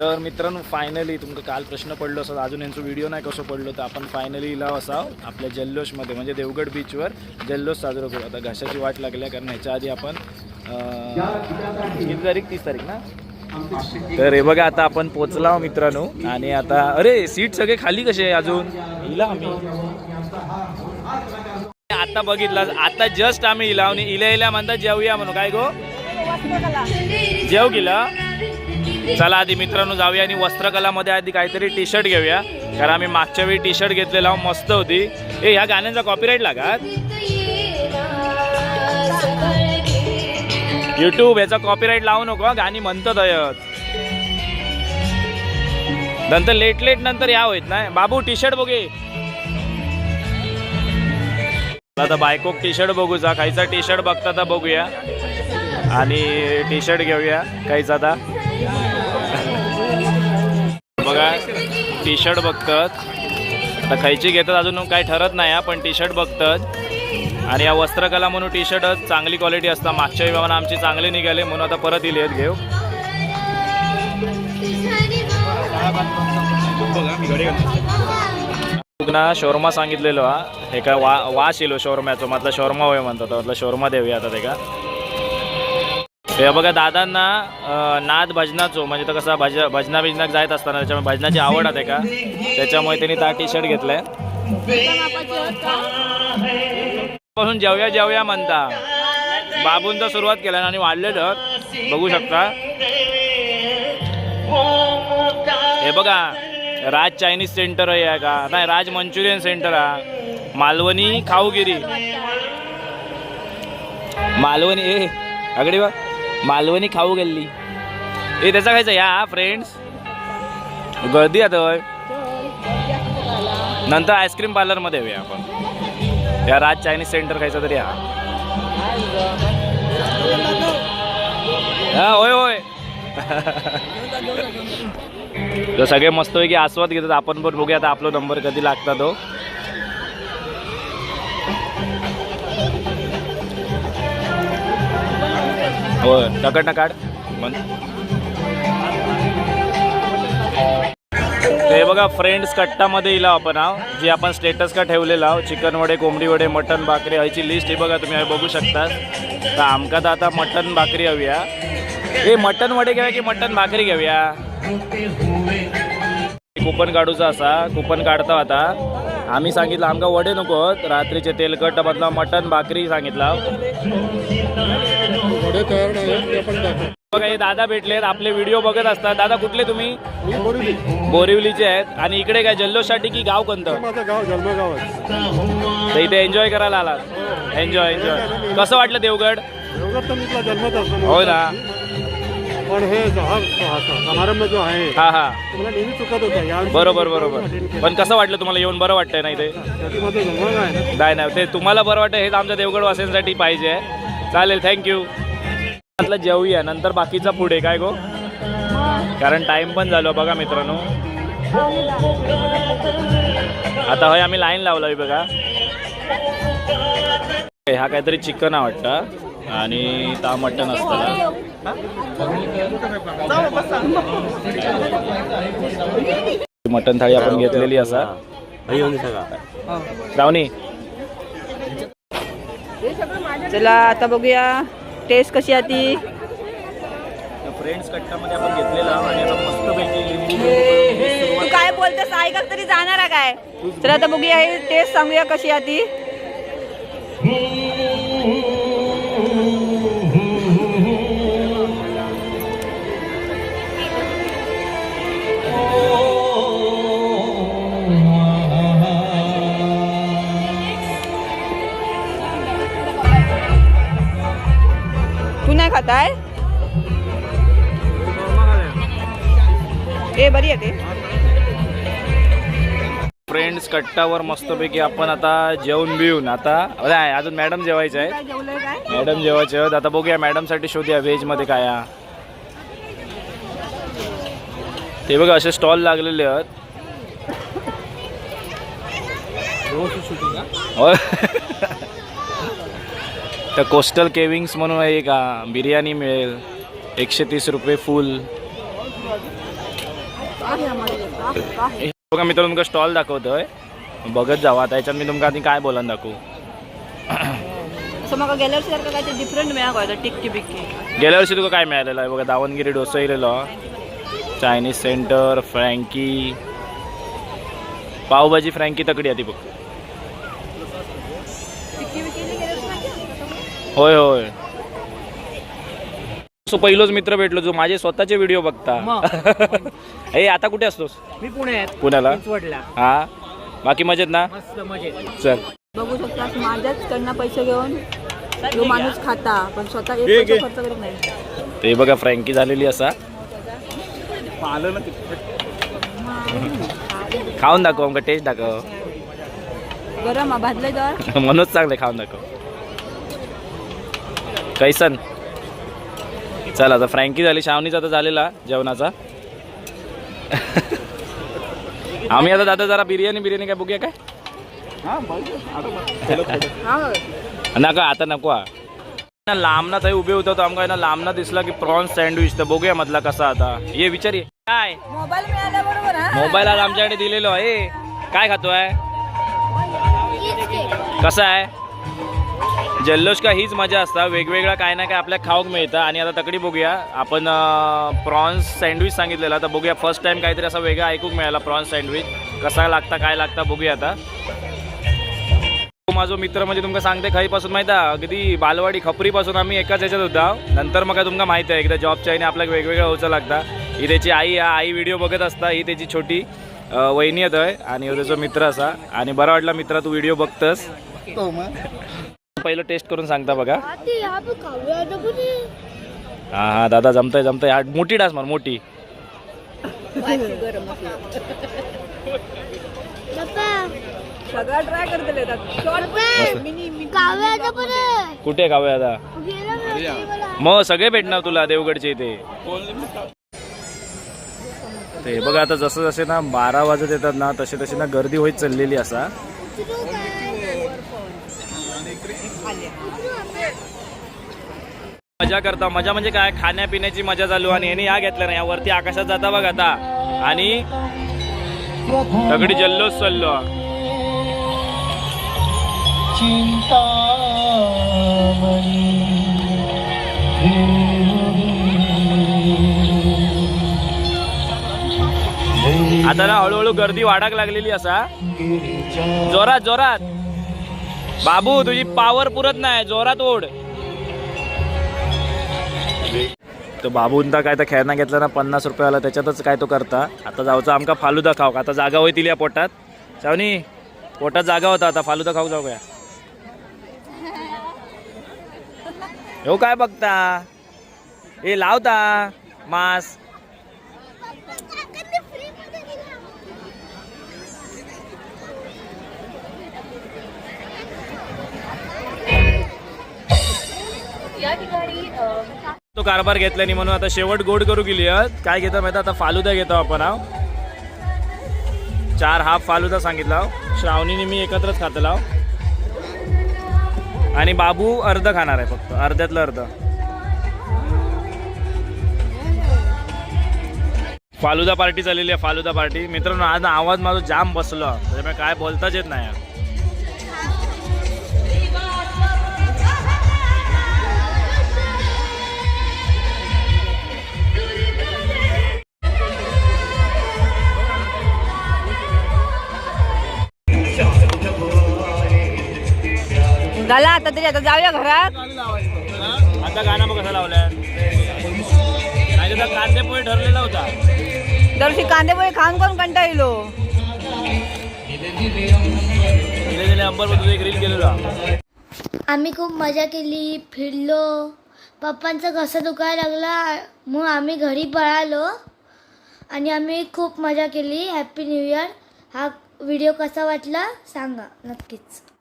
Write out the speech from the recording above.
तर मित्रांनो फायनली तुमका काल प्रश्न पडलो असा अजून यांचा व्हिडिओ नाही कसं पडलो तर आपण फायनली इला असा आपल्या जल्लोषमध्ये म्हणजे देवगड बीचवर जल्लोष साजरा करू. आता घशाची वाट लागल्या कारण ह्याच्या आधी आपण किती तारीख? तीस तारीख ना? तर हे बघा आता आपण पोचला मित्रांनो आणि आता अरे सीट सगळे खाली कसे अजून? इला आम्ही. आता बघितलं आता जस्ट आम्ही इला आणि इल्या इल्या म्हणतात जेवूया म्हणून. काय गो? जेव गेला चला आधी मित्रांनो जाऊया आणि वस्त्रकलामध्ये आधी काहीतरी टी शर्ट घेऊया. कारण आम्ही मागच्या वेळी टी शर्ट घेतलेला मस्त होती. ए ह्या गाण्यांचा कॉपीराईट लागात युट्यूब याचा कॉपीराईट लावू नको गाणी म्हणतात अयत नंतर लेट लेट नंतर या होईत नाही. बाबू टी शर्ट बघे आता बायकोक टी शर्ट बघूचा. खायचा टी शर्ट बघता तर बघूया. आणि टी शर्ट घेऊया. काहीच आता. बघा टी शर्ट बघतात. आता खायची घेतात अजून काही ठरत नाही हा, पण टी शर्ट बघतात. आणि या वस्त्रकला म्हणून टी शर्ट चांगली क्वालिटी असतात मागच्या विभागानं आमची चांगली निघाले म्हणून आता परत इले आहेत घेऊ. ना शोरमा सांगितलेलो हा. हे काय वा वास येलो हो शोरम्याचो. म्हटलं शोरमा होय म्हणतात म्हटलं शोरमा देऊया आता ते का. हे बघा दादांना नाद भजनाचो म्हणजे तर कसा भज भजना बिजनाक जायत असताना त्याच्यामुळे भजनाची आवड आहे का? त्याच्यामुळे त्यांनी त्या टी शर्ट घेतलाय. पासून जेवया जेवया म्हणता. बाबूंचा सुरुवात केला आणि वाढलेलं. बघू शकता. हे बघा राज चायनीज सेंटर आहे का? नाही राज मंचुरियन सेंटर हा. मालवणी खाऊगिरी. मालवणी ए अगडी बा मालवणी खाऊ गेली. ए त्याचा खायचा या फ्रेंड्स गर्दी आता होय. नंतर आईस्क्रीम पार्लरमध्ये येऊया आपण. या राज चायनीज सेंटर खायचं तरी हा हा होय होय. तर सगळे की आस्वाद घेतात. आपण पण बघूया आता आपला नंबर कधी लागता तो. हो नकड नकाड काढ मन ते बघा फ्रेंड्स कट्टामध्ये इला आपण आहो जे आपण स्टेटस का ठेवलेलं आहो चिकन वडे कोंबडी वडे मटन भाकरी ह्याची लिस्ट ही बघा तुम्ही बघू शकता तर आमका तर आता मटन भाकरी हवीया हे. मटन वडे घेऊया की मटन भाकरी घेऊया? कुपन काढूचा असा कुपन काढता आता. आम्ही सांगितलं आमका वडे नको रात्रीचे तेलकट मधला मटन भाकरी सांगितलं. थोडे तयार नाही आहेत, ते पण दाखव. बघा हे दादा भेटलेत आपले व्हिडिओ बघत असतात. दादा कुठले तुम्ही? बोरिवली. बोरिवलीचे आहेत. आणि इकडे काय जल्लोषसाठी की गाव कोणतं? माझं गाव जन्मगाव आहे. तर इथे एन्जॉय करायला आलात. एन्जॉय एन्जॉय कसं वाटलं देवगड? देवगड तर मी जन्मत असतो हो ना. पण हे जो हा समारंभ जो आहे हा हा. तुम्हाला नेहमी चुकत होता. या वर्षी बरोबर बरोबर. पण कसं वाटलं तुम्हाला? येऊन बरं वाटतंय ना इथे? त्याची माझं जन्मगाव आहे ना. नाही नाही. ते तुम्हाला बरं वाटतं हेच आमच्या देवगड वासियांसाठी पाहिजे. चालेल थँक्यू आपला जेवूया नंतर बाकीचा पुढे काय गो? कारण टाइम पण झालो बघा मित्रांनो. आता होय आम्ही लाईन लावला बघा. हा काहीतरी चिकन हा वाटतं. आणि ता मटन असताना मटन थाळी आपण घेतलेली असा. रावणी चला आता बघूया. टेस्ट कशी आहे ती? फ्रेंड्स कट्टामध्ये आपण घेतलेला आणि आता मस्तपैकी लिंबू तू काय बोलतेस? ऐका तरी जाणार आहे काय? चला आता बघूया हे टेस्ट सांगूया कशी आहे खाताय ए बरी आहे ते. फ्रेंड्स कट्टावर मस्तपैकी आपण आता जेवून बिवून आता नाही अजून मॅडम जेवायचे आहे काय काय मॅडम जेवायचे आहेत. आता बघूया मॅडमसाठी शोधूया व्हेजमध्ये काय. ते बघा असे स्टॉल लागलेले आहेत. होय. तर कोस्टल केविंग्स म्हणून आहे का बिर्याणी मिळेल. एकशे तीस रुपये फुल बघा मी तुमका स्टॉल दाखवतोय. बघत जावा. त्याच्यात मी तुमका आधी काय बोलान दाखवू. म्हाका गेल्या वर्षी सारखं काहीतरी डिफरंट मिळा कळतं टिक्की बिक्की? गेल्या वर्षी तुका काय मिळालेलं आहे? बघा दावणगिरी डोसा इलेलो. Chinese center frankie pav bhaji frankie तकडी आहे ती बघ टिक्की बिक्की गेल्या वर्षी माहिती? होय होय. सो पहिलोच मित्र भेटलो जो माझे स्वतःचे व्हिडिओ बघता. ए आता कुठे असतोस? मी पुण्यात पुण्याला? वडला हा? बाकी मजेत ना? मस्त मजेत. चल. बघू शकता माझ्याच कडनं पैसे घेऊन तो माणूस खाता पण स्वतः एक पैसा खर्च करत नाही. ते बघा फ्रँकी झालेली असा. खाऊन दाखव आमका टेस्ट दाखव. गरम हा, भाजले तर. म्हणूनच चांगले खाऊन दाखव. कैसन? चल आता फ्रँकी झाली. शावनीचा आता झालेला जेवणाचा. आम्ही आता दादा जरा बिर्याणी बिर्याणी काय बघूया काय? नका आता नको. ना लांबना थंय उभे होतो आमका ना लांबना दिसला की प्रॉन्स सँडविच तर बघूया मधला कसा आता. ये विचार. ये. काय? मोबाईल बरोबर मोबाईल आज आमच्याकडे दिलेलो आहे. काय खातोय? कसा आहे? जल्लोष का हीच मजा असता. वेगवेगळा काय ना काय आपल्या खाऊक मिळतं. आणि आता तकडी बघूया. आपण प्रॉन्स सँडविच सांगितलेला. तर बघूया फर्स्ट टाइम काहीतरी असा वेगळा ऐकूक मिळाला प्रॉन्स सँडविच. कसा लागता काय लागता बघूया आता. तो माझा मित्र म्हणजे तुमका सांगते खरीपासून माहिती अगदी बालवाडी खपरीपासून आम्ही एकाच ह्याच्यात होता. नंतर मग तुमका माहिती आहे एकदा जॉबच्या आईने आपल्याला वेगवेगळं होचं लागता. ही त्याची आई हा आई व्हिडिओ बघत असता ही त्याची छोटी वहिनी येत आहे. आणि त्याचा मित्र असा. आणि बरा वाटला मित्रा तू व्हिडिओ बघतस. हो, पहिलं टेस्ट करून सांगता बघा. हा हा दादा जमतंय जमतंय. हा मोठी डास मार मोठी. सगळा ट्राय करतले कुठे खाऊया आता? मग सगळे भेटणार तुला देवगडचे इथे. ते बघा आता जसं जसे ना बारा वाजत येतात ना तसे तशी ना गर्दी होत चाललेली असा. मजा करता. मजा म्हणजे काय? खाण्यापिण्याची मजा चालू आणि याने या घेतलं नाही. यावरती आकाशात जाता बघ आता. आणि दगडी जल्लोष चाललो. आता ना हळूहळू गर्दी वाढाक लागलेली असा. जोरात जोरात. बाबू तुझी पावर पुरत नाही. जोरात ओढ. तो बाबूंता काय तर खेळणं घेतला ना पन्नास रुपयाला त्याच्यातच काय तो करता. आता जाऊचा आमका फालुदा खाऊ आता जागा होईल या पोटात. शावनी पोटात जागा होता आता फालुदा खाऊ जाऊ काय हो काय बघता? ए लावता मास. तो कारभार घेतल्याने म्हणून आता शेवट गोड करू गेली आहेत. काय घेतो माहिती आता फालुदा घेतो आपण हा. चार हाफ फालुदा सांगितला श्रावणीने मी एकत्रच खातला आणि बाबू अर्ध खाणार आहे फक्त अर्ध्यातलं अर्ध. फालुदा पार्टी चाललेली आहे फालुदा पार्टी. मित्रांनो आज आवाज माझा जाम बसलो. त्याच्यामुळे काय बोलताच येत नाही. झाला आता तरी आता जाऊया घरात. आता गाणं बघ कसं लावलंय. कांदे पोहे ठरलेला होता. दरवर्षी कांदे पोहे खाऊन कोण कंटाळलो केलेला. आम्ही खूप मजा केली फिरलो. पप्पांचा घसा दुखायला लागला मग आम्ही घरी पळालो. आणि आम्ही खूप मजा केली. हॅपी न्यू इयर हा व्हिडिओ कसा वाटला सांगा नक्कीच.